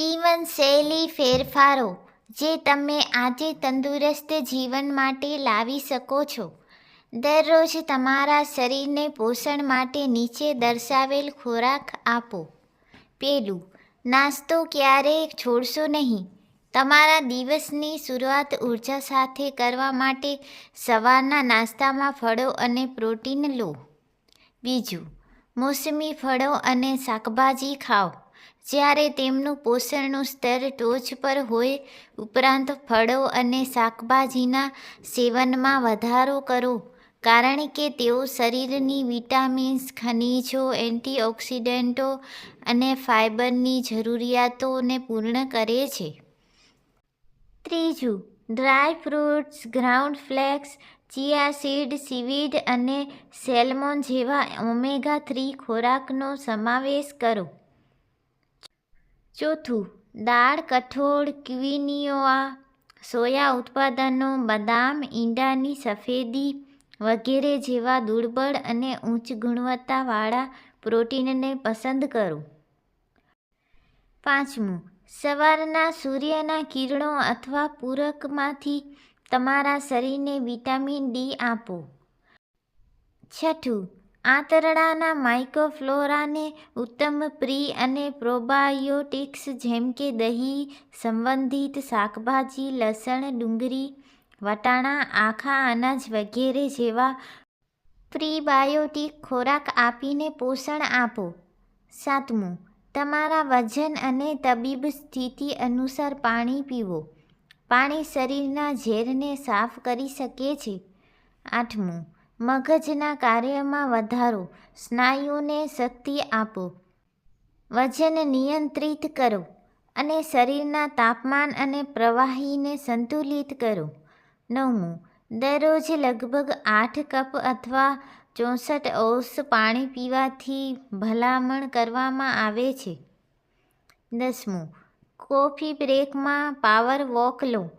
જીવનશૈલી ફેરફારો, જે તમે આજે તંદુરસ્ત જીવન માટે લાવી શકો છો. દરરોજ તમારા શરીરને પોષણ માટે નીચે દર્શાવેલ ખોરાક આપો. પેલું, નાસ્તો ક્યારેય છોડશો નહીં. તમારા દિવસની શરૂઆત ઊર્જા સાથે કરવા માટે સવારના નાસ્તામાં ફળો અને પ્રોટીન લો. બીજું, મોસમી ફળો અને શાકભાજી ખાઓ. જ્યારે તેમનું પોષણનું સ્તર ટોચ પર હોય, ઉપરાંત ફળો અને શાકભાજીના સેવનમાં વધારો કરો. કારણ કે તેઓ શરીરની વિટામિન્સ, ખનિજો, એન્ટીઓક્સિડન્ટો અને ફાઇબરની જરૂરિયાતોને પૂર્ણ કરે છે. ત્રીજું, dry fruits, ground flax, chia seed, seaweed અને સેલમોન જેવા ઓમેગા થ્રી ખોરાકનો સમાવેશ કરો. ચોથું, દાળ, કઠોળ ક્વિનોઆ સોયા ઉત્પાદનો, બદામ, ઈંડાની સફેદી વગેરે જેવા દુર્બળ અને ઉચ્ચ ગુણવત્તાવાળા પ્રોટીનને પસંદ કરો. પાંચમું, સવારના સૂર્યના કિરણો અથવા પૂરકમાંથી તમારા શરીરને વિટામિન ડી આપો. છઠ્ઠું આંતરડાના માઇક્રોફ્લોરાને ઉત્તમ પ્રી અને પ્રોબાયોટિક્સ જેમ કે દહીં, સંબંધિત શાકભાજી, લસણ, ડુંગળી, વટાણા, આખા અનાજ વગેરે જેવા પ્રીબાયોટિક ખોરાક આપીને પોષણ આપો. સાતમું, તમારા વજન અને તબીબ સ્થિતિ અનુસાર પાણી પીવો. પાણી શરીરના ઝેરને સાફ કરી શકે છે. આઠમું મગજના કાર્યમાં વધારો. સ્નાયુને શક્તિ આપો. વજન નિયંત્રિત કરો અને શરીરના તાપમાન અને પ્રવાહીને સંતુલિત કરો. નવમું, દરરોજ લગભગ આઠ કપ અથવા ચોસઠ ઓસ પાણી પીવાથી ભલામણ કરવામાં આવે છે. દસમું, કોફી બ્રેકમાં પાવર વોક લો.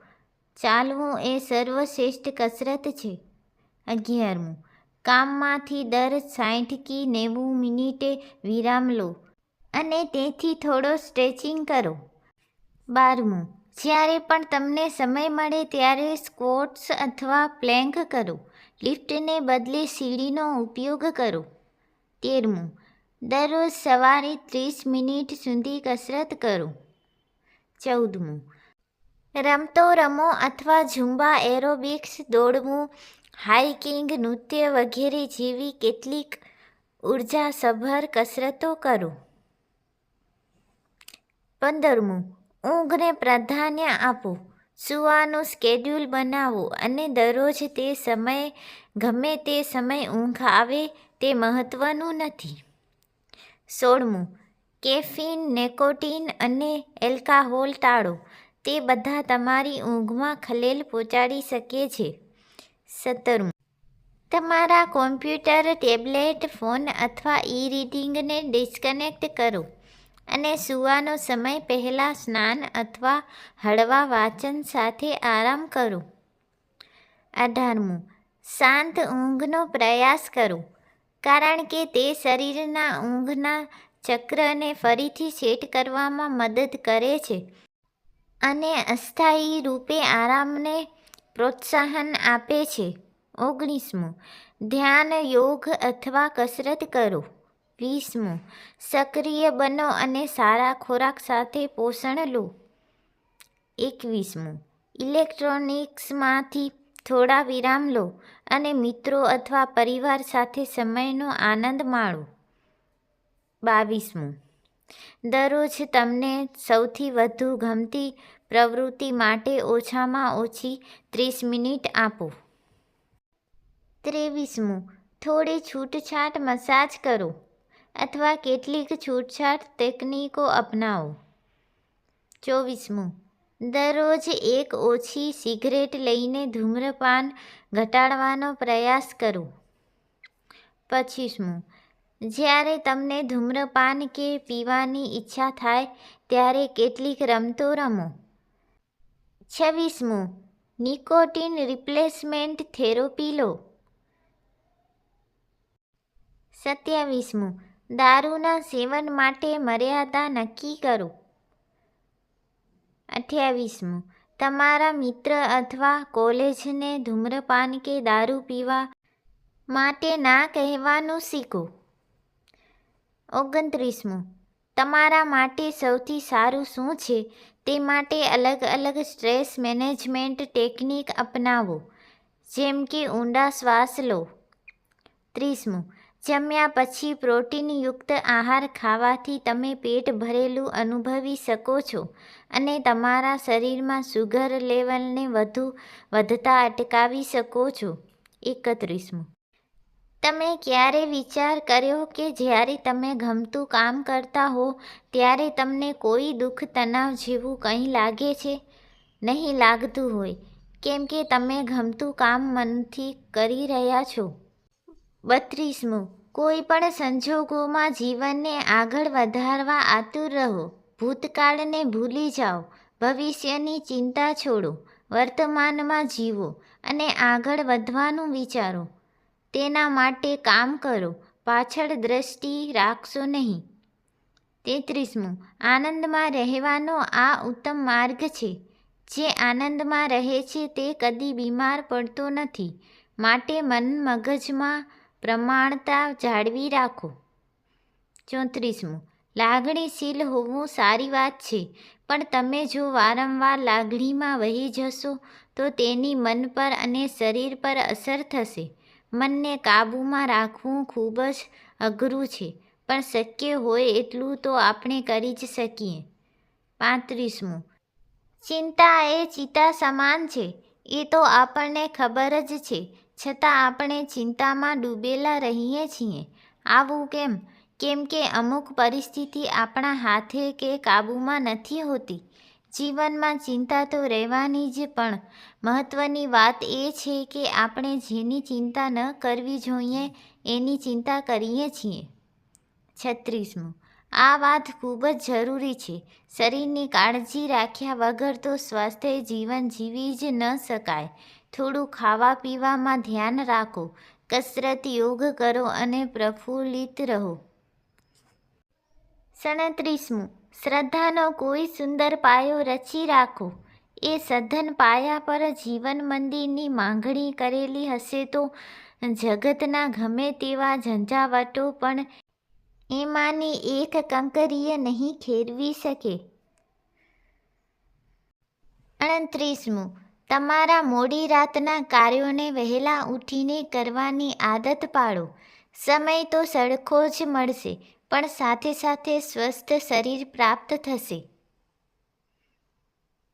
ચાલવું એ સર્વશ્રેષ્ઠ કસરત છે. અગિયારમું. કામમાંથી દર સાઠ કી નેવું મિનિટે વિરામ લો અને તેથી થોડો સ્ટ્રેચિંગ કરો. બારમું. જ્યારે પણ તમને સમય મળે ત્યારે સ્ક્વોટ્સ અથવા પ્લેન્ક કરો. લિફ્ટને બદલે સીડીનો ઉપયોગ કરો. તેરમું. દરરોજ સવારે ત્રીસ મિનિટ સુધી કસરત કરો. ચૌદમું. રમતો રમો અથવા ઝુંબા એરોબિક્સ દોડવું હાઇકિંગ, નૃત્ય વગેરે જેવી કેટલીક ઉર્જાસભર કસરતો કરો. પંદરમું, ઊંઘને પ્રાધાન્ય આપો. સૂવાનું સ્કેડ્યુલ બનાવો અને દરરોજ તે સમયે, ગમે તે સમય ઊંઘ આવે તે મહત્ત્વનું નથી. સોળમું, કેફીન, નેકોટીન અને એલ્કાહોલ ટાળો. તે બધા તમારી ઊંઘમાં ખલેલ પહોંચાડી શકે છે. સત્તરમું તમારા કોમ્પ્યુટર, ટેબ્લેટ, ફોન અથવા ઈ રીડિંગને ડિસ્કનેક્ટ કરો અને સૂવાનો સમય પહેલાં સ્નાન અથવા હળવા વાંચન સાથે આરામ કરો. અઢારમું, શાંત ઊંઘનો પ્રયાસ કરો, કારણ કે તે શરીરના ઊંઘના ચક્રને ફરીથી સેટ કરવામાં મદદ કરે છે. અને અસ્થાયી રૂપે આરામને પ્રોત્સાહન આપે છે. ઓગણીસમું. ધ્યાન, યોગ અથવા કસરત કરો. વીસમું. સક્રિય બનો અને સારા ખોરાક સાથે પોષણ લો. એકવીસમું. ઇલેક્ટ્રોનિક્સમાંથી થોડા વિરામ લો અને મિત્રો અથવા પરિવાર સાથે સમયનો આનંદ માણો. બાવીસમું. દરરોજ તમને સૌથી વધુ ગમતી પ્રવૃત્તિ માટે ઓછામાં ઓછી ત્રીસ મિનિટ આપો. ત્રેવીસમું, થોડી છૂટછાટ મસાજ કરો અથવા કેટલીક છૂટછાટ તકનીકો અપનાવો. ચોવીસમું, દરરોજ એક ઓછી સિગરેટ લઈને ધૂમ્રપાન ઘટાડવાનો પ્રયાસ કરો. પચીસમું જ્યારે તમને ધૂમ્રપાન કે પીવાની ઈચ્છા થાય, ત્યારે કેટલીક રમતો રમો. છવ્વીસમું, નિકોટીન રિપ્લેસમેન્ટ થેરોપી લો. સત્યાવીસમું, દારૂના સેવન માટે મર્યાદા નક્કી કરો. અઠ્યાવીસમું, તમારા મિત્ર અથવા કોલેજને ધૂમ્રપાન કે દારૂ પીવા માટે ના કહેવાનું શીખો. ઓગણત્રીસમું. તમારા માટે સૌથી સારું શું છે? તે માટે અલગ અલગ સ્ટ્રેસ મેનેજમેન્ટ ટેકનિક અપનાવો. જેમ કે ઊંડા શ્વાસ લો. ત્રીસમું, જમ્યા પછી પ્રોટીનયુક્ત આહાર ખાવાથી તમે પેટ ભરેલું અનુભવી શકો છો અને તમારા શરીરમાં સુગર લેવલને વધુ વધતા અટકાવી શકો છો. એકત્રીસમું તમે ક્યારે વિચાર કર્યો કે જ્યારે તમે ગમતું કામ કરતા હો, ત્યારે તમને કોઈ દુઃખ તણાવ જેવું કંઈ લાગે છે? નહીં લાગતું હોય. કેમ કે તમે ગમતું કામ મનથી કરી રહ્યા છો. બત્રીસમું. કોઈ પણ સંજોગોમાં જીવનને આગળ વધારવા આતુર રહો. ભૂતકાળને ભૂલી જાઓ. ભવિષ્યની ચિંતા છોડો. વર્તમાનમાં જીવો અને આગળ વધવાનું વિચારો. તેના માટે કામ કરો, પાછળ દ્રષ્ટિ રાખશો નહીં. તેત્રીસમું, આનંદમાં રહેવાનો આ ઉત્તમ માર્ગ છે. જે આનંદમાં રહે છે તે કદી બીમાર પડતો નથી. માટે મન મગજમાં પ્રમાણતા જાળવી રાખો. ચોત્રીસમું, લાગણીશીલ હોવું સારી વાત છે, પણ તમે જો વારંવાર લાગણીમાં વહી જશો, તો તેની મન પર અને શરીર પર અસર થશે. મનને કાબૂમાં રાખવું ખૂબ જ અઘરું છે, પણ શક્ય હોય એટલું તો આપણે કરી જ શકીએ. પાંત્રીસમું, ચિંતા એ ચિતા સમાન છે, એ તો આપણને ખબર જ છે, છતાં આપણે ચિંતામાં ડૂબેલા રહીએ છીએ. આવું કેમ? કેમ કે અમુક પરિસ્થિતિ આપણા હાથે કે કાબૂમાં નથી હોતી. જીવનમાં ચિંતા તો રહેવાની જ, પણ મહત્ત્વની વાત એ છે કે આપણે જેની ચિંતા ન કરવી જોઈએ, એની ચિંતા કરીએ છીએ. છત્રીસમું. આ વાત ખૂબ જ જરૂરી છે. શરીરની કાળજી રાખ્યા વગર તો સ્વસ્થ જીવન જીવી જ ન શકાય. થોડું ખાવા પીવામાં ધ્યાન રાખો. કસરત, યોગ કરો અને પ્રફુલ્લિત રહો. સડત્રીસમું. શ્રદ્ધાનો કોઈ સુંદર પાયો રચી રાખો. એ સઘન પાયા પર જીવન મંદિરની માંગણી કરેલી હશે તો જગતના ગમે તેવા ઝંઝાવટો પણ એમાંની એક કંકરીએ નહીં ખેરવી શકે. અણત્રીસમું. તમારા મોડી રાતના કાર્યોને વહેલા ઉઠીને કરવાની આદત પાડો સમય તો સરખો જ મળશે. પણ સાથે સાથે સ્વસ્થ શરીર પ્રાપ્ત થશે.